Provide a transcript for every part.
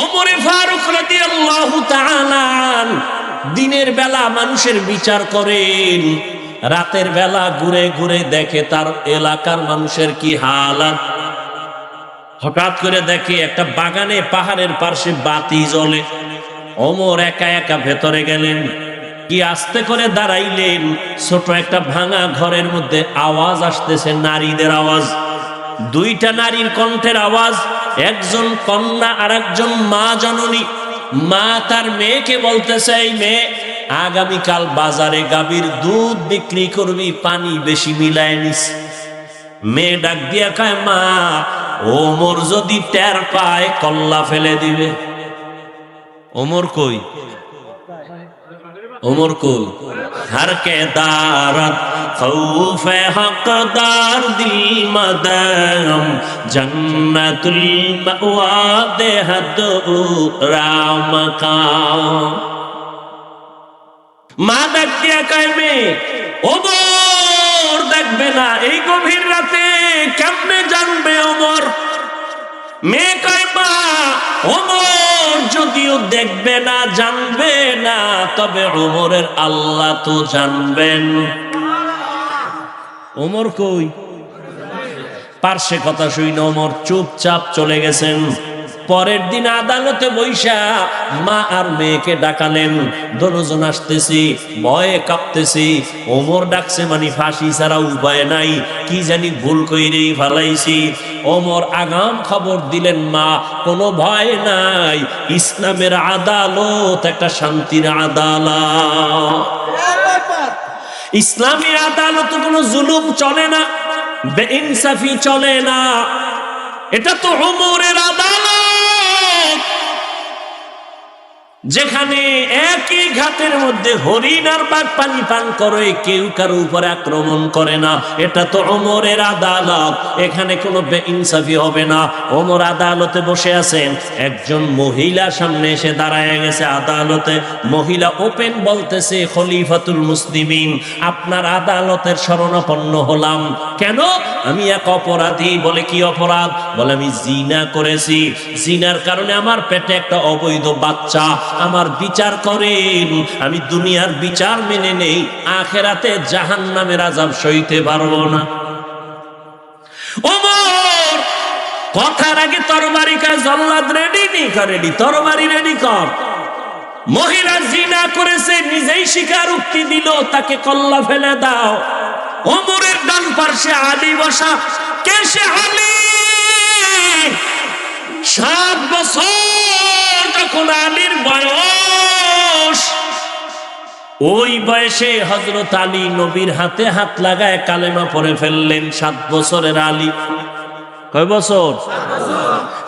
ওমরে ফারুক রাদিয়াল্লাহু দিনের বেলা মানুষের বিচার করেন। রাতের বেলা ঘুরে ঘুরে দেখে তার এলাকার মানুষের কি হালাত হঠাৎ করে দেখে একটা বাগানে পাহাড়ের পাশে বাতি জ্বলে। অমর একা একা ভেতরে গেলেন। কি আস্তে করে দাঁড়াইলেন? ছোট একটা ভাঙা ঘরের মধ্যে আওয়াজ আসতেছে, নারীদের আওয়াজ। দুইটা নারীর কণ্ঠের আওয়াজ। একজন কন্যা আর একজন মা জননী। মা তার মেয়েকে বলতেছে, এই মেয়ে, আগামীকাল বাজারে গাভীর দুধ বিক্রি করবি, পানি বেশি মিলায় নিস। মেয়ে ডাক দিয়া খায় মা, ওমর যদি টের পায়, কল্লা ফেলে দিবে। ওমর কই? ওমর কই হর কে দারত, খৌফ হকদার দিল মদম, জন্নতুল মাওয়া দেহদ রাম কা মা কয় মেয়ে ওমর দেখবে না, এই গভীর রাতে কেমনে জানবে ওমর মা ওমর যদিও দেখবে না, জানবে না, তবে ওমরের আল্লাহ তো জানবেন। ওমর কই? পার্শ্বে কথা শুই না ওমর চুপচাপ চলে গেছেন। পরের দিন আদালতে বৈশা মা আর মেয়েকে ডাকালেন। দনোজন আসতেছি, ভয়ে কাঁপতেছি। ওমর ডাকছে মানে ফাঁসি ছাড়া উপায় নাই। কি জানি ভুল কইরেই ফালাইছি। ওমর আগাম খবর দিলেন মা, কোনো ভয় নাই। ইসলামের আদালত একটা শান্তির আদালত। ইসলামের আদালত কোনো জুলুম চলে না বে ইনসাফি চলে না। এটা তো ওমরের আদালত। যেখানে একই ঘাটের মধ্যে হরিণ আর বাঘ পানি পান করে, কেউ কারও উপরে আক্রমণ করে না। এটা তো অমরের আদালত। এখানে কোনো বেইনসাফি হবে না। অমর আদালতে বসে আছেন। একজন মহিলা সামনে এসে দাঁড়ায় গেছে আদালতে। মহিলা ওপেন বলতেছে, খলিফাতুল মুসলিমিন, আপনার আদালতের শরণাপন্ন হলাম। কেন? আমি এক অপরাধী। বলে, কি অপরাধ? বলে, আমি জিনা করেছি। জিনার কারণে আমার পেটে একটা অবৈধ বাচ্চা আমার বিচার করেন আমি দুনিয়ার বিচার মেনে নেই। আখেরাতে জাহান নামের আজাব সইতে পারব না। কথার আগে তরবারি কাজ জল্লাদ রেডি নি রেডি তরবারি রেডি কর। মহিলা জিনা করেছে, নিজেই স্বীকার উক্তি দিল, তাকে কল্লা ফেলে দাও। ওমরের ডান পার্শ্বে আলী বসা। কে সে সাত বছর তখন আলীর বয়স, ওই বয়সে হজরত আলী নবীর হাতে হাত লাগায় কালেমা পরে ফেললেন সাত বছরের আলী। কয় বছর?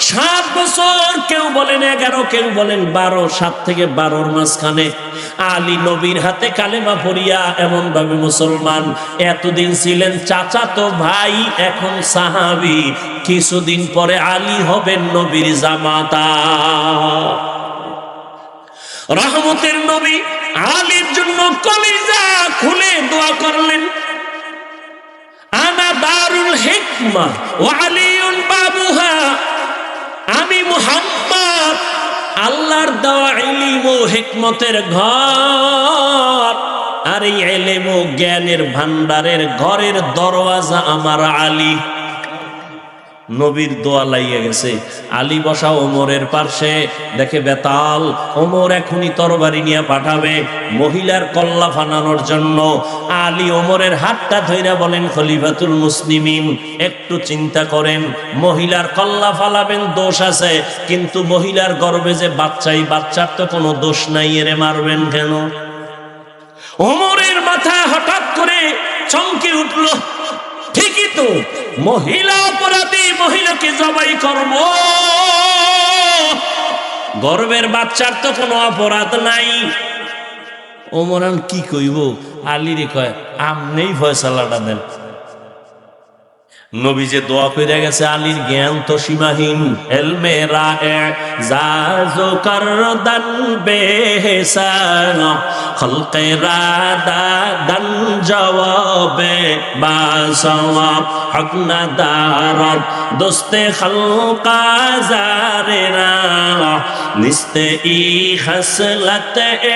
সাত বছর কেউ বলেন এগারো, কেউ বলেন বারো, সাত থেকে বারোর মাঝখানে। আলী নবীর হাতে কালেমা পড়িয়া এমন ভাবে মুসলমান, এতদিন ছিলেন চাচা তো ভাই, এখন সাহাবি। কিছুদিন পরে আলী হবেন নবীর জামাতা। রহমতের নবী আলীর জন্য কলিজা খুলে দোয়া করলেন। আনা দারুল হিকমা ও আলিউন আল্লাহর দেওয়া ইলিম ও হিকমতের ঘর। আর এই এলেম ও জ্ঞানের ভান্ডারের ঘরের দরওয়াজা আমার আলী। নবীর দোয়া লাইয়া গেছে। আলী বসা ওমরের পার্শ্বে দেখে বেতাল, ওমর এখনই তরবারি নিয়ে পাঠাবে মহিলার কল্লা ফানানোর জন্য। আলী ওমরের হাতটা ধইরা বলেন, খলিফাতুল মুসলিমিন, একটু চিন্তা করেন, মহিলার কল্লা ফালাবেন দোষ আছে, কিন্তু মহিলার গর্বে যে বাচ্চাই বাচ্চার তো কোনো দোষ নাই, এরে মারবেন কেন? ওমরের মাথা হঠাৎ করে চমকে উঠল, ঠিকই তো, মহিলা অপরাধী মহিলাকে জবাই করব। গর্বের বাচ্চার তো কোনো অপরাধ নাই। ওমরান কি কইব? আলিরে কয় আমনেই ফয়সালাটা দেন। নবী যে দোয়া করে গেছে, আলীর জ্ঞান তো সীমাহীন। বেহসান, খলকে রাদা দান দোস্তে খলকা নিস্তে ই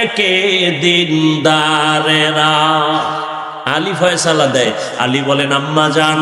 একে দিনদারেরা। আলী ফয়সালা দেয়। আলী বলেন, আম্মা যান,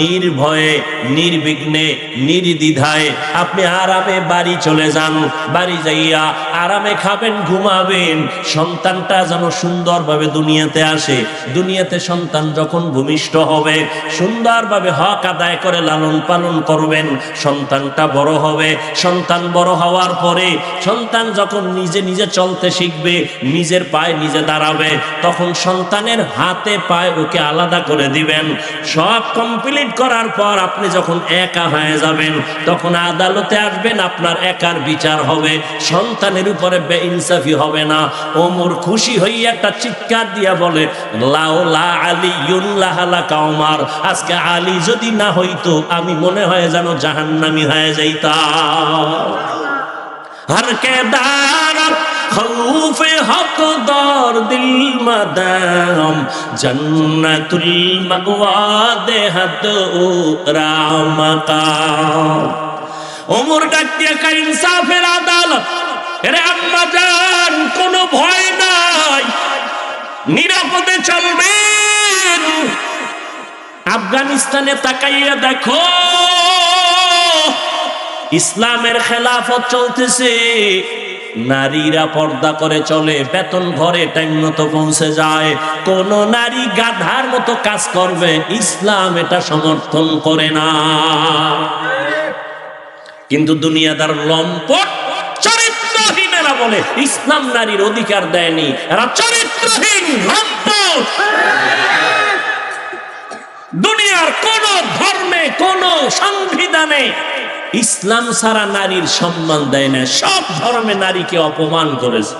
নির্ভয়ে, নির্বিঘ্নে, নির্দ্বিধায় আপনি আরামে বাড়ি চলে যান। বাড়ি যাইয়া আরামে খাবেন, ঘুমাবেন। সন্তানটা যেন সুন্দরভাবে দুনিয়াতে আসে। দুনিয়াতে সন্তান যখন ভূমিষ্ঠ হবে, সুন্দরভাবে হক আদায় করে লালন পালন করবেন। সন্তানটা বড় হবে। সন্তান বড় হওয়ার পরে সন্তান যখন নিজে নিজে চলতে শিখবে, নিজের পায়ে নিজে দাঁড়াবে, তখন সন্তানের হাতে পায়, ওকে আলাদা করে দিবেন। সব কমপ্লিট করার পর আপনি যখন একা হয়ে যাবেন, তখন আদালতে আসবেন, আপনার একার বিচার হবে, সন্তানের উপরে বে ইনসাফি হবে না। ওমর খুশি হই একটা চিৎকার দিয়া বলে লাও লা আলী ইউল্লাহালা কাউমার আজকে আলী যদি না হইতো, আমি মনে হয় যেন জাহান্নামি হয়ে যাইতা হর কে দাঁড় খৌফে হকদার দিল মদম, জন্নতুল جنت দেহত ও রামকা مقام ওমর কাটিয়ে কা ইনসাফের আদালত, এরে আম্মা জান, কোনো ভয় নাই, নিরাপদে চলবে আফগানিস্তানে তাকাইয়া দেখো, ইসলামের খেলাফত চলতেছে। নারীরা পর্দা করে চলে, বেতন ঘরে টাইম মতো পৌঁছে যায়। কোন নারী গাধার মতো কাজ করবে, ইসলাম এটা সমর্থন করে না। কিন্তু দুনিয়াদার লম্পট চরিত্রহীনেরা বলে, ইসলাম নারীর অধিকার দেয়নি, এরা চরিত্রহীন, লম্পট। দুনিয়ার কোন ধর্মে, কোন সংবিধানে ইসলাম ছাড়া নারীর সম্মান দেয় না। সব ধর্মে নারীকে অপমান করেছে।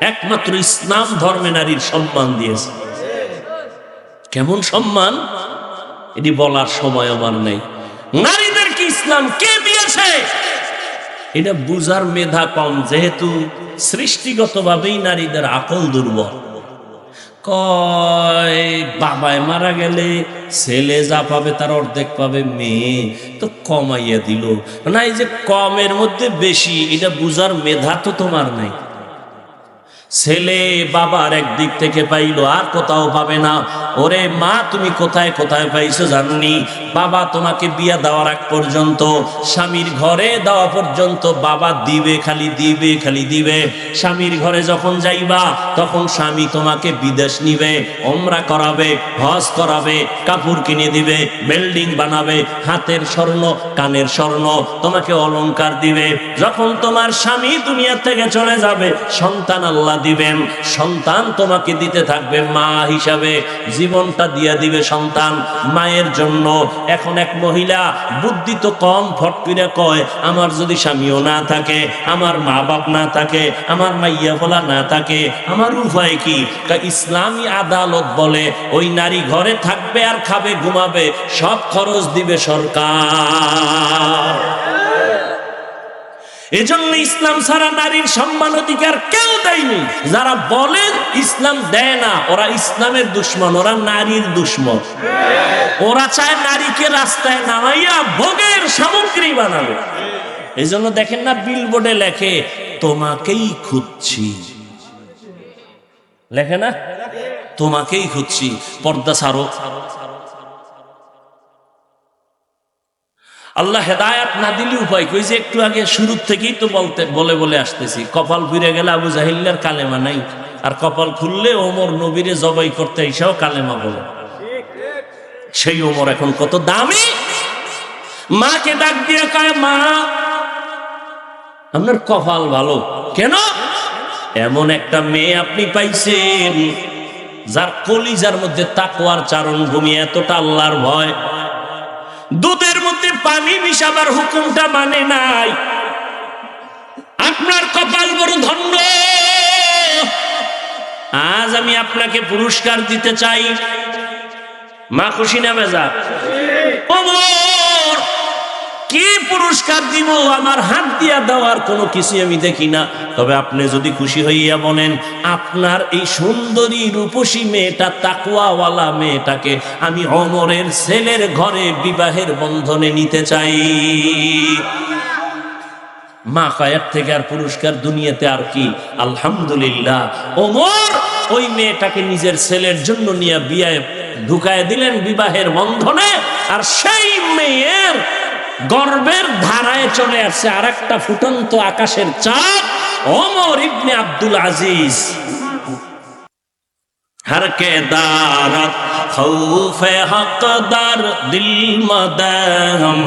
একমাত্র ইসলাম ধর্মে নারীর সম্মান দিয়েছে। কেমন সম্মান? এটি বলার সময় আমার নেই। নারীদেরকে ইসলাম কে দিয়েছে? এটা বুঝার মেধা কম, যেহেতু সৃষ্টিগতভাবেই নারীদের আকল দুর্বল। কয়, বাবায় মারা গেলে ছেলে যা পাবে তার অর্ধেক পাবে মেয়ে। তো কমাইয়া দিল। না এই যে কমের মধ্যে বেশি, এটা বুঝার মেধা তো তোমার নাই। ছেলে বাবার একদিক থেকে পাইলো, আর কোথাও পাবে না। ওরে মা, তুমি কোথায় কোথায় পাইছো জাননি? বাবা তোমাকে বিয়া দেওয়ার আগ পর্যন্ত, স্বামীর ঘরে দেওয়া পর্যন্ত বাবা দিবে, খালি দিবে খালি দিবে। স্বামীর ঘরে যখন যাইবা, তখন স্বামী তোমাকে বিদেশ নিবে, ওমরা করাবে, হজ করাবে, কাপড় কিনে দিবে, বিল্ডিং বানাবে, হাতের স্বর্ণ, কানের স্বর্ণ, তোমাকে অলংকার দিবে। যখন তোমার স্বামী দুনিয়া থেকে চলে যাবে, সন্তান আল্লাহ দিবেন। সন্তান তোমাকে দিতে থাকবে মা হিসাবে। জীবনটা দিয়ে দিবে সন্তান মায়ের জন্য। এখন এক মহিলা বুদ্ধি তো কম, ফট করে কয়, আমার যদি স্বামীও না থাকে, আমার মা বাপ না থাকে, আমার মাইয়া বলা না থাকে, আমার উপায় কি? ইসলামী আদালত বলে, ওই নারী ঘরে থাকবে আর খাবে, ঘুমাবে, সব খরচ দিবে সরকার। এজন্য ইসলাম ছাড়া নারীর সম্মান অধিকার কেউ দেয়নি। যারা বলেন ইসলাম দেয় না, ওরা ইসলামের দুশ্মন, ওরা নারীর দুশ্মন। ওরা চায় নারীকে রাস্তায় নামাইয়া ভোগের সামগ্রী বানাবে। এই জন্য দেখেন না বিলবোর্ডে লেখে, তোমাকেই খুঁজছি। লেখে না, তোমাকেই খুঁজছি। পর্দা সারো আল্লাহ হেদায়াত না দিলে উপায় কই? যে একটু আগে শুরুর থেকেই তো বলতে, বলে বলে আসতেছি, কপাল ফিরে গেলে আবু জাহিল্লার কালেমা নাই, আর কপাল খুললে ওমর নবীরে জবাই করতে এসেও কালেমা বলে। সেই ওমর এখন কত দামি! মাকে ডাক দিয়ে কয়, মা, আপনার কপাল ভালো। কেন? এমন একটা মেয়ে আপনি পাইছেন, যার কলিজার মধ্যে তাকওয়ার চারণ ভূমি এতটা আল্লাহর ভয়। মধ্যে পানি মিশাবার হুকুমটা মানে নাই। আপনার কপাল বড় ধন্য। আজ আমি আপনাকে পুরস্কার দিতে চাই। মা খুশি না ওমর কি পুরস্কার দিব? আমার হাত দিয়া দেওয়ার কোনো কিছু আমি দেখি না। তবে আপনি যদি খুশি হইয়া বলেন, আপনার এই সুন্দরী রূপসী মেয়েটা তাকুয়াওয়ালা মেয়েটাকে আমি অমরের ছেলের ঘরে বিবাহের বন্ধনে নিতে চাই। মা কয়ের থেকে আর পুরস্কার দুনিয়াতে আর কি? আলহামদুলিল্লাহ। ওমর ওই মেয়েটাকে নিজের ছেলের জন্য নিয়ে বিয়ে ঢুকায় দিলেন বিবাহের বন্ধনে, আর সেই মেয়ের গর্বের ধারায় চলে আসছে আর একটা ফুটন্ত আকাশের চাঁদ অমর ইবনে আব্দুল আজিজ। হরকে দারত خوف حق دار دل مدہم